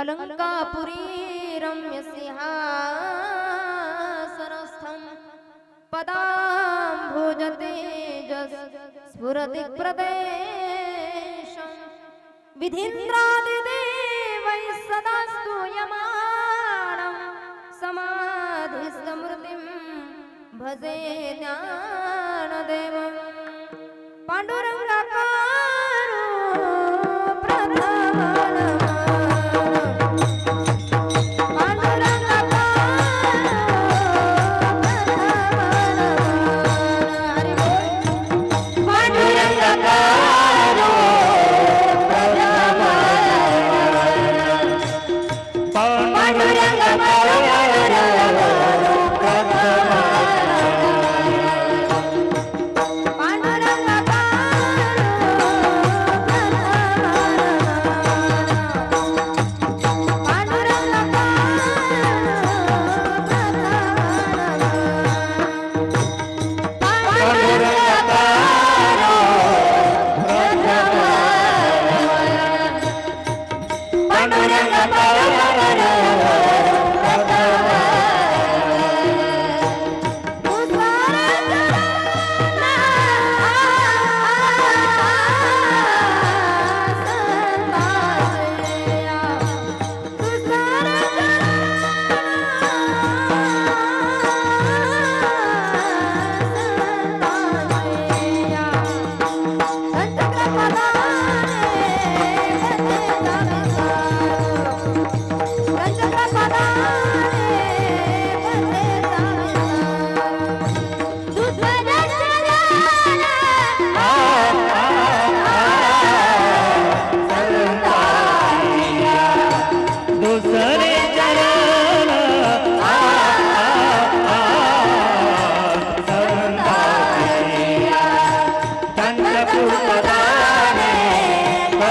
अलङ्कापुरीरं यस्य पदाम्भुजतेज स्फुरति प्रदेशं विधिन्द्रादिदेवैः सदा स्तूयमाणं समाधिस्मृतिं भजे ज्ञानदेवं। ज्ञान दुसरे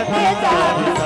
他也想